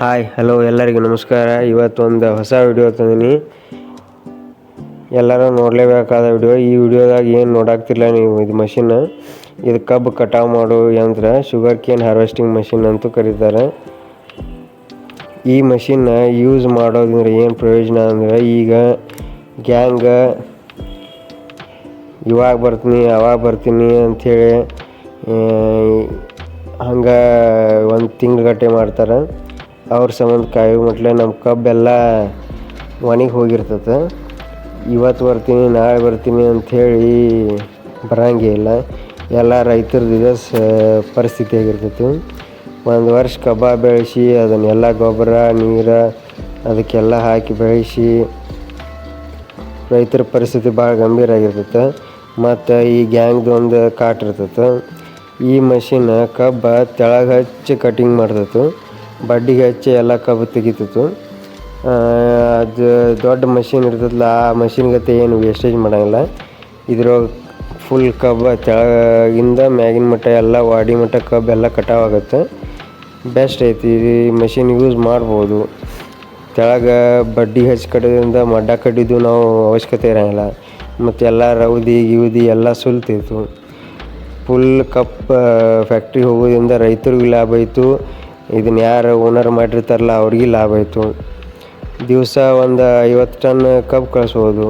Hi, hello, ಎಲ್ಲರಿಗೂ ನಮಸ್ಕಾರ. ಇವತ್ತೊಂದು ಹೊಸ ವಿಡಿಯೋ ತಂದೀನಿ. ಎಲ್ಲರೂ ನೋಡಲೇಬೇಕಾದ ವಿಡಿಯೋ. ಈ ವಿಡಿಯೋದಾಗ ಏನು ನೋಡಾಕ್ತಿಲ್ಲ ನೀವು ಇದು ಮಷಿನ್. ಇದು ಕಬ್ಬು ಕಟಾವು ಮಾಡೋ ಯಂತ್ರ ಶುಗರ್ ಕೇನ್ ಹಾರ್ವೆಸ್ಟಿಂಗ್ ಮಷಿನ್ ಅಂತೂ ಕರೀತಾರೆ. ಈ ಮಷಿನ್ನ ಯೂಸ್ ಮಾಡೋದ್ರಿಂದ ಏನು ಪ್ರಯೋಜನ ಅಂದರೆ, ಈಗ ಗ್ಯಾಂಗ ಇವಾಗ ಬರ್ತೀನಿ, ಅವಾಗ ಬರ್ತೀನಿ ಅಂಥೇಳಿ ಹಂಗೆ ಒಂದು ತಿಂಗ್ಳುಗಟ್ಟೆ ಮಾಡ್ತಾರೆ. ಅವ್ರ ಸಂಬಂಧ ಕಾಯೋ ಮಟ್ಲೆ ನಮ್ಮ ಕಬ್ಬೆಲ್ಲ ಒಣಗಿ ಹೋಗಿರ್ತದೆ ಇವತ್ತು ಬರ್ತೀನಿ, ನಾಳೆ ಬರ್ತೀನಿ ಅಂಥೇಳಿ ಬರಂಗೇ ಇಲ್ಲ. ಎಲ್ಲ ರೈತರದ್ದು ಸ ಪರಿಸ್ಥಿತಿ ಆಗಿರ್ತೈತಿ. ಒಂದು ವರ್ಷ ಕಬ್ಬ ಬೆಳೆಸಿ ಅದನ್ನೆಲ್ಲ ಗೊಬ್ಬರ, ನೀರು ಅದಕ್ಕೆಲ್ಲ ಹಾಕಿ ಬೆಳೆಸಿ ರೈತರ ಪರಿಸ್ಥಿತಿ ಭಾಳ ಗಂಭೀರ ಆಗಿರ್ತೈತೆ. ಮತ್ತು ಈ ಗ್ಯಾಂಗ್ದು ಒಂದು ಕಾಟ್ ಈ ಮಷಿನ್ ಕಬ್ಬ ತೆಳಗೆ ಹಚ್ಚಿ ಕಟಿಂಗ್ ಮಾಡ್ತೈತೆ. ಬಡ್ಡಿಗೆ ಹಚ್ಚಿ ಎಲ್ಲ ಕಬ್ಬು ತೆಗಿತಿತ್ತು. ಅದು ದೊಡ್ಡ ಮಷಿನ್ ಇರ್ತದಲ್ಲ, ಆ ಮಷಿನ್ ಗತೆ ಏನು ವೇಸ್ಟೇಜ್ ಮಾಡೋಂಗಿಲ್ಲ. ಇದ್ರೊಳಗೆ ಫುಲ್ ಕಬ್ಬು, ತೆಳಗಿಂದ ಮ್ಯಾಗಿನ ಮಟ್ಟ ಎಲ್ಲ, ವಾಡಿ ಮಟ್ಟ ಕಬ್ಬು ಎಲ್ಲ ಕಟಾವ್ ಆಗುತ್ತೆ ಬೆಸ್ಟ್ ಐತಿ, ಈ ಮಷಿನ್ ಯೂಸ್ ಮಾಡ್ಬೋದು. ತೆಳಗೆ ಬಡ್ಡಿ ಹಚ್ಚಿ ಕಟ್ಟೋದ್ರಿಂದ ಮಡ್ಡ ಕಡಿದು ನಾವು ಅವಶ್ಯಕತೆ ಇರೋಂಗಿಲ್ಲ. ಮತ್ತು ಎಲ್ಲ ರೌದಿ, ಗಿವುದಿ ಎಲ್ಲ ಸುಲ್ತಿತ್ತು. ಫುಲ್ ಕಪ್ ಫ್ಯಾಕ್ಟ್ರಿ ಹೋಗೋದ್ರಿಂದ ರೈತರಿಗೂ ಲಾಭ ಆಯಿತು. ಇದನ್ನು ಯಾರು ಓನರ್ ಮಾಡಿರ್ತಾರಲ್ಲ, ಅವ್ರಿಗೆ ಲಾಭ ಆಯಿತು. ದಿವಸ ಒಂದು ಐವತ್ತು ಟನ್ ಕಬ್ಬು ಕಳಿಸ್ಬೋದು.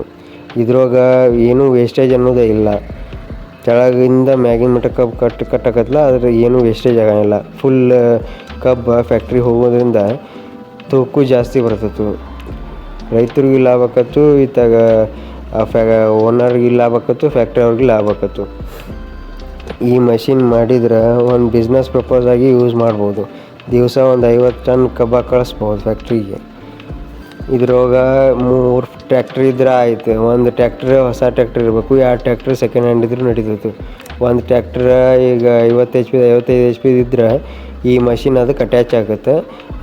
ಇದ್ರೊಳಗೆ ಏನೂ ವೇಸ್ಟೇಜ್ ಅನ್ನೋದೇ ಇಲ್ಲ. ಕೆಳಗಿಂದ ಮ್ಯಾಗಿನ ಮಟ್ಟ ಕಬ್ಬು ಕಟ್ ಕಟ್ಟಕತ್ತಲ್ಲ ಅದ್ರ ಏನೂ ವೇಸ್ಟೇಜ್ ಆಗಂಗಿಲ್ಲ. ಫುಲ್ ಕಬ್ಬು ಫ್ಯಾಕ್ಟ್ರಿ ಹೋಗೋದ್ರಿಂದ ತೂಕು ಜಾಸ್ತಿ ಬರ್ತೈತು ರೈತರಿಗೂ ಲಾಭ ಆಕತ್ತು, ಇತ್ತಾಗ ಫ್ಯಾ ಓನರ್ಗೆ ಲಾಭ ಆಕತ್ತು ಫ್ಯಾಕ್ಟ್ರಿ ಅವ್ರಿಗೆ ಲಾಭ ಆಕತ್ತು. ಈ ಮಷಿನ್ ಮಾಡಿದ್ರೆ ಒಂದು ಬಿಸ್ನೆಸ್ ಪರ್ಪಸ್ ಆಗಿ ಯೂಸ್ ಮಾಡ್ಬೋದು. ದಿವಸ ಒಂದು ಐವತ್ತು ಟನ್ ಕಬ್ಬ ಕಳಿಸ್ಬೋದು ಫ್ಯಾಕ್ಟ್ರಿಗೆ ಇದ್ರೊಳಗೆ ಮೂರು ಟ್ಯಾಕ್ಟ್ರಿ ಇದ್ರೆ ಆಯ್ತು. ಒಂದು ಟ್ಯಾಕ್ಟ್ರ್ ಹೊಸ ಟ್ಯಾಕ್ಟ್ರ್ ಇರಬೇಕು. ಎರಡು ಟ್ಯಾಕ್ಟ್ರ್ ಸೆಕೆಂಡ್ ಹ್ಯಾಂಡ್ ಇದ್ರೂ ನಡೀತಿತ್ತು ಒಂದು ಟ್ಯಾಕ್ಟ್ರ್ ಈಗ ಐವತ್ತು ಎಚ್ ಪಿ ಐವತ್ತೈದು ಎಚ್ ಪಿ ಇದ್ರೆ ಈ ಮಷಿನ್ ಅದಕ್ಕೆ ಅಟ್ಯಾಚ್ ಆಗುತ್ತೆ.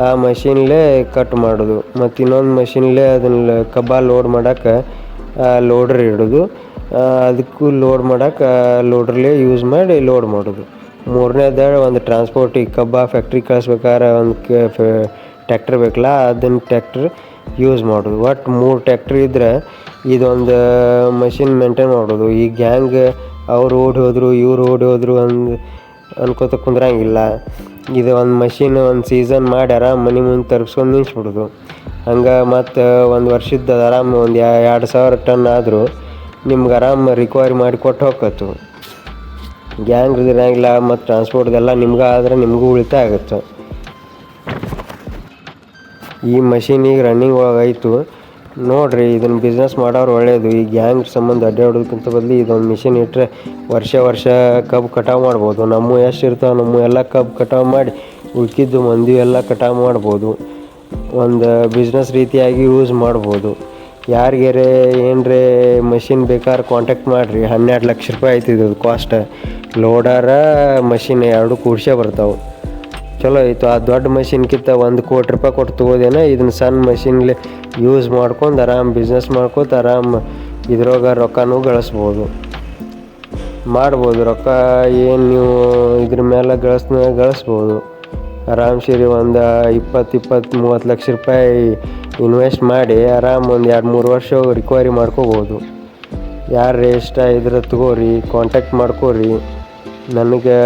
ಆ ಮಷಿನ್ಲೇ ಕಟ್ ಮಾಡೋದು. ಮತ್ತು ಇನ್ನೊಂದು ಮಷಿನ್ಲೇ ಅದನ್ನ ಕಬ್ಬ ಲೋಡ್ ಮಾಡೋಕೆ ಲೋಡ್ರ್ ಇಡೋದು. ಅದಕ್ಕೂ ಲೋಡ್ ಮಾಡೋಕೆ ಲೋಡ್ರಲ್ಲೇ ಯೂಸ್ ಮಾಡಿ ಲೋಡ್ ಮಾಡೋದು. ಮೂರನೇದ ಒಂದು ಟ್ರಾನ್ಸ್ಪೋರ್ಟ್ ಈ ಕಬ್ಬ ಫ್ಯಾಕ್ಟ್ರಿ ಕಳಿಸ್ಬೇಕಾದ್ರೆ ಒಂದು ಟ್ಯಾಕ್ಟ್ರ್ ಬೇಕಲ್ಲ, ಅದನ್ನು ಟ್ಯಾಕ್ಟ್ರ್ ಯೂಸ್ ಮಾಡೋದು. ಒಟ್ಟು ಮೂರು ಟ್ಯಾಕ್ಟ್ರ್ ಇದ್ದರೆ ಇದೊಂದು ಮಷಿನ್ ಮೇಂಟೈನ್ ಮಾಡೋದು. ಈ ಗ್ಯಾಂಗ್ ಅವ್ರು ಓಡಿ ಹೋದರು, ಇವ್ರು ಓಡಿ ಹೋದರು ಅಂದು, ಅನ್ಕೋತ ಕುಂದ್ರಂಗಿಲ್ಲ. ಇದು ಒಂದು ಮಷಿನ್ ಒಂದು ಸೀಸನ್ ಮಾಡಿ ಆರಾಮ್ ಮನೆ ಮುಂದೆ ತರ್ಸ್ಕೊಂಡು ನಿಲ್ಸ್ಬಿಡೋದು. ಹಂಗೆ ಮತ್ತು ಒಂದು ವರ್ಷದ ಆರಾಮ್ ಒಂದು ಎರಡು ಸಾವಿರ ಟನ್ ಆದರೂ ನಿಮ್ಗೆ ಆರಾಮ್ ರಿಕವರಿ ಮಾಡಿ ಕೊಟ್ಟು ಹೋಗತ್ತು ಗ್ಯಾಂಗ್ ಇರಂಗಿಲ್ಲ ಮತ್ತು ಟ್ರಾನ್ಸ್ಪೋರ್ಟ್ದೆಲ್ಲ ನಿಮ್ಗೆ ಆದ್ರೆ ನಿಮಗೂ ಉಳಿತಾಯ ಆಗುತ್ತೆ. ಈ ಮಷಿನ್ ಈಗ ರನ್ನಿಂಗ್ ಒಳಗಾಯಿತು ನೋಡಿರಿ ಇದನ್ನು ಬಿಸ್ನೆಸ್ ಮಾಡೋರು ಒಳ್ಳೆಯದು ಈ ಗ್ಯಾಂಗ್ ಸಂಬಂಧ ಅಡ್ಡಾಡೋದಕ್ಕಿಂತ ಬದಲು ಇದೊಂದು ಮಿಷಿನ್ ಇಟ್ಟರೆ ವರ್ಷ ವರ್ಷ ಕಬ್ಬು ಕಟಾವು ಮಾಡ್ಬೋದು. ನಮ್ಮ ಎಷ್ಟು ಇರ್ತಾವೆ, ನಮ್ಮ ಎಲ್ಲ ಕಬ್ಬು ಕಟಾವು ಮಾಡಿ, ಉಳ್ಕಿದ್ದು ಮಂದಿ ಎಲ್ಲ ಕಟಾವು ಮಾಡ್ಬೋದು. ಒಂದು ಬಿಸ್ನೆಸ್ ರೀತಿಯಾಗಿ ಯೂಸ್ ಮಾಡ್ಬೋದು. ಯಾರಿಗಾರೆ, ಏನರೇ ಮಷಿನ್ ಬೇಕಾದ್ರೆ ಕಾಂಟ್ಯಾಕ್ಟ್ ಮಾಡಿರಿ. ಹನ್ನೆರಡು ಲಕ್ಷ ರೂಪಾಯಿ ಆಯ್ತಿದ್ದು ಕಾಸ್ಟ್ ಲೋಡರ ಮಷಿನ್ ಎರಡು ಕೂಡ್ಸೇ ಬರ್ತಾವೆ. ಚಲೋ ಆಯಿತು. ಆ ದೊಡ್ಡ ಮಷಿನ್ಕಿಂತ ಒಂದು ಕೋಟಿ ರೂಪಾಯಿ ಕೊಟ್ಟು ತೊಗೋದೇನ ಇದನ್ನ ಸಣ್ಣ ಮಷಿನ್ಲಿ ಯೂಸ್ ಮಾಡ್ಕೊಂಡು ಆರಾಮ್ ಬಿಸ್ನೆಸ್ ಮಾಡ್ಕೋತ ಆರಾಮ್ ಇದ್ರೊಳಗೆ ರೊಕ್ಕನೂ ಗಳಿಸ್ಬೋದು. ಮಾಡ್ಬೋದು. ರೊಕ್ಕ ಏನು ನೀವು ಇದ್ರ ಮೇಲೆ ಗಳಿಸ್ ಗಳಿಸ್ಬೋದು. ಆರಾಮ್ ಸೇರಿ ಒಂದು ಇಪ್ಪತ್ತು ಇಪ್ಪತ್ತು ಮೂವತ್ತು ಲಕ್ಷ ರೂಪಾಯಿ ಇನ್ವೆಸ್ಟ್ ಮಾಡಿ ಆರಾಮ್ ಒಂದು ಎರಡು ಮೂರು ವರ್ಷ ರಿಕವರಿ ಮಾಡ್ಕೋಬೋದು. ಯಾರು ಇಷ್ಟ ಇದ್ರೆ ತಗೋರಿ ಕಾಂಟ್ಯಾಕ್ಟ್ ಮಾಡ್ಕೋರಿ. ನನಗೆ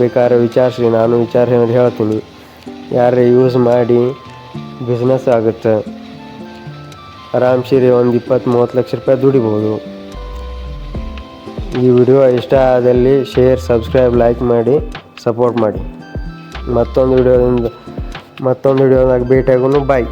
ಬೇಕಾದ್ರೆ ವಿಚಾರಿಸಿ ನಾನು ವಿಚಾರ ಹೇಳ್ತೀನಿ. ಯಾರು ಯೂಸ್ ಮಾಡಿ ಬಿಸ್ನೆಸ್ ಆಗುತ್ತೆ. ಆರಾಮ್ ಸೇರಿ ಒಂದು ಇಪ್ಪತ್ತು ಮೂವತ್ತು ಲಕ್ಷ ರೂಪಾಯಿ ದುಡಿಬೋದು. ಈ ವಿಡಿಯೋ ಇಷ್ಟ ಆದಲ್ಲಿ ಶೇರ್ ಸಬ್ಸ್ಕ್ರೈಬ್ ಲೈಕ್ ಮಾಡಿ ಸಪೋರ್ಟ್ ಮಾಡಿ. ಮತ್ತೊಂದು ವಿಡಿಯೋದಿಂದ ಮತ್ತೊಂದು ವಿಡಿಯೋದಾಗ ಭೇಟಿಯಾಗೋನು. ಬಾಯ್